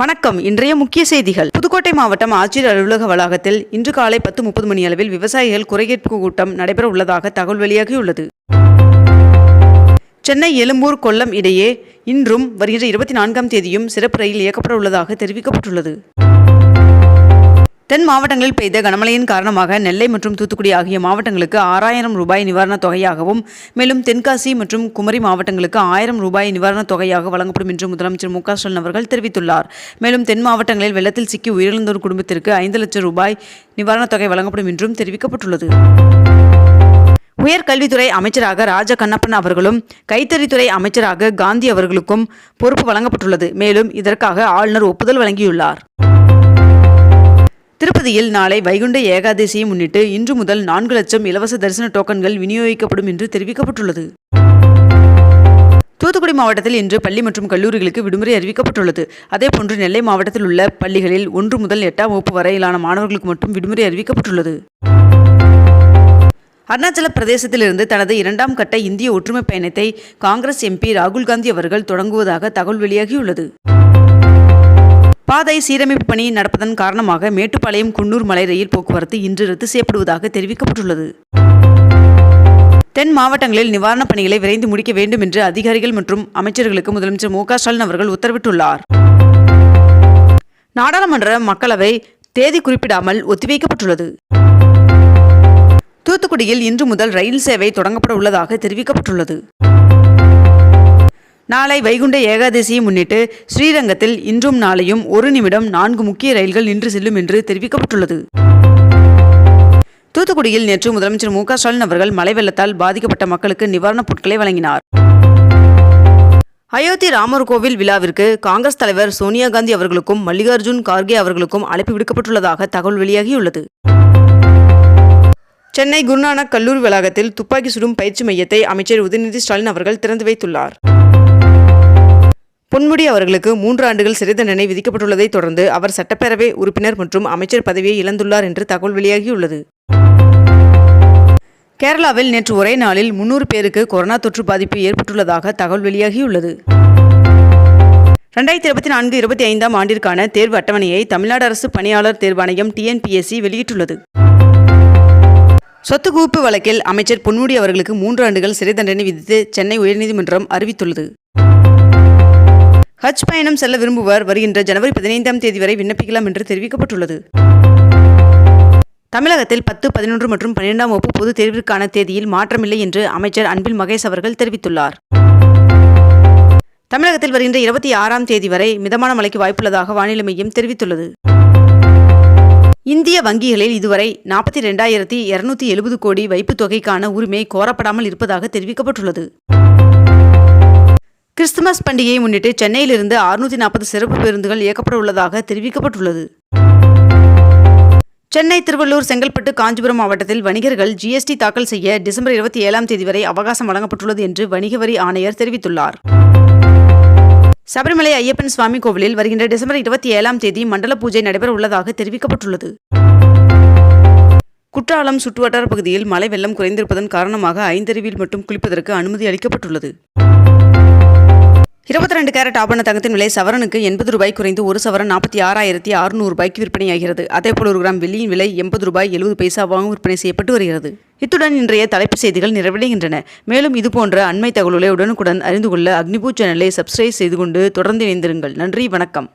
வணக்கம். இன்றைய முக்கிய செய்திகள். புதுக்கோட்டை மாவட்டம் ஆட்சியர் அலுவலக வளாகத்தில் இன்று காலை பத்து முப்பது மணி அளவில் விவசாயிகள் குறைகேட்பு கூட்டம் நடைபெற உள்ளதாக தகவல் வெளியாகியுள்ளது. சென்னை எழும்பூர் கொல்லம் இடையே இன்றும் வருகின்ற இருபத்தி நான்காம் தேதியும் சிறப்பு ரயில் இயக்கப்பட உள்ளதாக தெரிவிக்கப்பட்டுள்ளது. தென் மாவட்டங்களில் பெய்த கனமழையின் காரணமாக நெல்லை மற்றும் தூத்துக்குடி ஆகிய மாவட்டங்களுக்கு ஆறாயிரம் ரூபாய் நிவாரணத் தொகையாகவும் மேலும் தென்காசி மற்றும் குமரி மாவட்டங்களுக்கு ஆயிரம் ரூபாய் நிவாரணத் தொகையாக வழங்கப்படும் என்று முதலமைச்சர் மு க ஸ்டாலின் அவர்கள் தெரிவித்துள்ளார். மேலும் தென் மாவட்டங்களில் வெள்ளத்தில் சிக்கி உயிரிழந்தோர் குடும்பத்திற்கு ஐந்து லட்சம் ரூபாய் நிவாரணத் தொகை வழங்கப்படும் என்றும் தெரிவிக்கப்பட்டுள்ளது. உயர்கல்வித்துறை அமைச்சராக ராஜ கண்ணப்பன் அவர்களும் கைத்தறித்துறை அமைச்சராக காந்தி அவர்களுக்கும் பொறுப்பு வழங்கப்பட்டுள்ளது. மேலும் இதற்காக ஆளுநர் ஒப்புதல் வழங்கியுள்ளார். திருப்பதியில் நாளை வைகுண்ட ஏகாதசியை முன்னிட்டு இன்று முதல் நான்கு லட்சம் இலவச தரிசன டோக்கன்கள் விநியோகிக்கப்படும் என்று தெரிவிக்கப்பட்டுள்ளது. தூத்துக்குடி மாவட்டத்தில் இன்று பள்ளி மற்றும் கல்லூரிகளுக்கு விடுமுறை அறிவிக்கப்பட்டுள்ளது. அதேபோன்று நெல்லை மாவட்டத்தில் உள்ள பள்ளிகளில் ஒன்று முதல் எட்டாம் வகுப்பு வரையிலான மாணவர்களுக்கு மட்டும் விடுமுறை அறிவிக்கப்பட்டுள்ளது. அருணாச்சல பிரதேசத்திலிருந்து தனது இரண்டாம் கட்ட இந்திய ஒற்றுமை பயணத்தை காங்கிரஸ் எம்பி ராகுல் காந்தி அவர்கள் தொடங்குவதாக தகவல் வெளியாகியுள்ளது. பாதை சீரமைப்பு பணி நடப்பதன் காரணமாக மேட்டுப்பாளையம் குன்னூர் மலை ரயில் போக்குவரத்து இன்று ரத்து செய்யப்படுவதாக தெரிவிக்கப்பட்டுள்ளது. தென் மாவட்டங்களில் நிவாரணப் பணிகளை விரைந்து முடிக்க வேண்டும் என்று அதிகாரிகள் மற்றும் அமைச்சர்களுக்கு முதலமைச்சர் மு ஸ்டாலின் அவர்கள் உத்தரவிட்டுள்ளார். நாடாளுமன்ற மக்களவை தேதி குறிப்பிடாமல் ஒத்திவைக்கப்பட்டுள்ளது. தூத்துக்குடியில் இன்று முதல் ரயில் சேவை தொடங்கப்பட உள்ளதாக தெரிவிக்கப்பட்டுள்ளது. நாளை வைகுண்ட ஏகாதசியை முன்னிட்டு ஸ்ரீரங்கத்தில் இன்றும் நாளையும் ஒரு நிமிடம் நான்கு முக்கிய ரயில்கள் நின்று செல்லும் என்று தெரிவிக்கப்பட்டுள்ளது. தூத்துக்குடியில் நேற்று முதலமைச்சர் மு ஸ்டாலின் அவர்கள் மழை வெள்ளத்தால் பாதிக்கப்பட்ட மக்களுக்கு நிவாரணப் பொருட்களை வழங்கினார். அயோத்தி ராமர் கோவில் விழாவிற்கு காங்கிரஸ் தலைவர் சோனியா காந்தி அவர்களுக்கும் மல்லிகார்ஜுன் கார்கே அவர்களுக்கும் அழைப்பு விடுக்கப்பட்டுள்ளதாக தகவல் வெளியாகியுள்ளது. சென்னை குருநானக் கல்லூரி வளாகத்தில் துப்பாக்கி சுடும் பயிற்சி மையத்தை அமைச்சர் உதயநிதி ஸ்டாலின் அவர்கள் திறந்து வைத்துள்ளார். பொன்முடி அவர்களுக்கு மூன்று ஆண்டுகள் சிறை தண்டனை விதிக்கப்பட்டுள்ளதைத் தொடர்ந்து அவர் சட்டப்பேரவை உறுப்பினர் மற்றும் அமைச்சர் பதவியை இழந்துள்ளார் என்று தகவல் வெளியாகியுள்ளது. கேரளாவில் நேற்று ஒரே நாளில் முன்னூறு பேருக்கு கொரோனா தொற்று பாதிப்பு ஏற்பட்டுள்ளதாக தகவல் வெளியாகியுள்ளது. ரெண்டாயிரத்தி இருபத்தி நான்கு இருபத்தி ஐந்தாம் ஆண்டிற்கான தேர்வு அட்டவணையை தமிழ்நாடு அரசு பணியாளர் தேர்வாணையம் டிஎன்பிஎஸ்சி வெளியிட்டுள்ளது. சொத்து குவிப்பு வழக்கில் அமைச்சர் பொன்முடி அவர்களுக்கு மூன்று ஆண்டுகள் சிறை தண்டனை விதித்து சென்னை உயர்நீதிமன்றம் அறிவித்துள்ளது. ஹஜ் பயணம் செல்ல விரும்புவர் வருகின்ற ஜனவரி பதினைந்தாம் தேதி வரை விண்ணப்பிக்கலாம் என்று தெரிவிக்கப்பட்டுள்ளது. தமிழகத்தில் பத்து பதினொன்று மற்றும் பன்னிரெண்டாம் வகுப்பு பொதுத் தேர்விற்கான தேதியில் மாற்றமில்லை என்று அமைச்சர் அன்பில் மகேஷ் அவர்கள் தெரிவித்துள்ளார். தமிழகத்தில் வருகின்ற இருபத்தி ஆறாம் தேதி வரை மிதமான மழைக்கு வாய்ப்புள்ளதாக வானிலை மையம் தெரிவித்துள்ளது. இந்திய வங்கிகளில் இதுவரை நாற்பத்தி ரெண்டாயிரத்தி இருநூத்தி எழுபது கோடி வைப்புத் தொகைக்கான உரிமை கோரப்படாமல் இருப்பதாக தெரிவிக்கப்பட்டுள்ளது. கிறிஸ்துமஸ் பண்டிகையை முன்னிட்டு சென்னையிலிருந்து அறுநூற்றி நாற்பது சிறப்பு பேருந்துகள் இயக்கப்பட உள்ளதாக தெரிவிக்கப்பட்டுள்ளது. சென்னை திருவள்ளூர் செங்கல்பட்டு காஞ்சிபுரம் மாவட்டத்தில் வணிகர்கள் ஜிஎஸ்டி தாக்கல் செய்ய டிசம்பர் இருபத்தி ஏழாம் தேதி வரை அவகாசம் வழங்கப்பட்டுள்ளது என்று வணிக வரி ஆணையர் தெரிவித்துள்ளார். சபரிமலை ஐயப்பன் சுவாமி கோவிலில் வருகின்ற டிசம்பர் இருபத்தி ஏழாம் தேதி மண்டல பூஜை நடைபெற உள்ளதாக தெரிவிக்கப்பட்டுள்ளது. குற்றாலம் சுற்றுவட்டார பகுதியில் மழை வெள்ளம் குறைந்திருப்பதன் காரணமாக ஐந்தருவியில் மட்டும் குளிப்பதற்கு அனுமதி அளிக்கப்பட்டுள்ளது. இருபத்தி ரெண்டு கேரட் ஆபரண தங்கத்தின் விலை சவரனுக்கு எண்பது ரூபாய் குறைந்து ஒரு சவரன் நாற்பத்தி ஆறாயிரத்தி அறுநூறு ரூபாய்க்கு விற்பனையாகிறது. அதேபோல் ஒரு கிராம் வெள்ளியின் விலை எண்பது ரூபாய் எழுபது பைசாவாகவும் விற்பனை செய்யப்பட்டு வருகிறது. இத்துடன் இன்றைய தலைப்பு செய்திகள் நிறைவடைகின்றன. மேலும் இதுபோன்ற அண்மை தகவல்களை உடனுக்குடன் அறிந்து கொள்ள அக்னிபூ சேனலை சப்ஸ்கிரைப் செய்து கொண்டு தொடர்ந்து இணைந்திருங்கள். நன்றி வணக்கம்.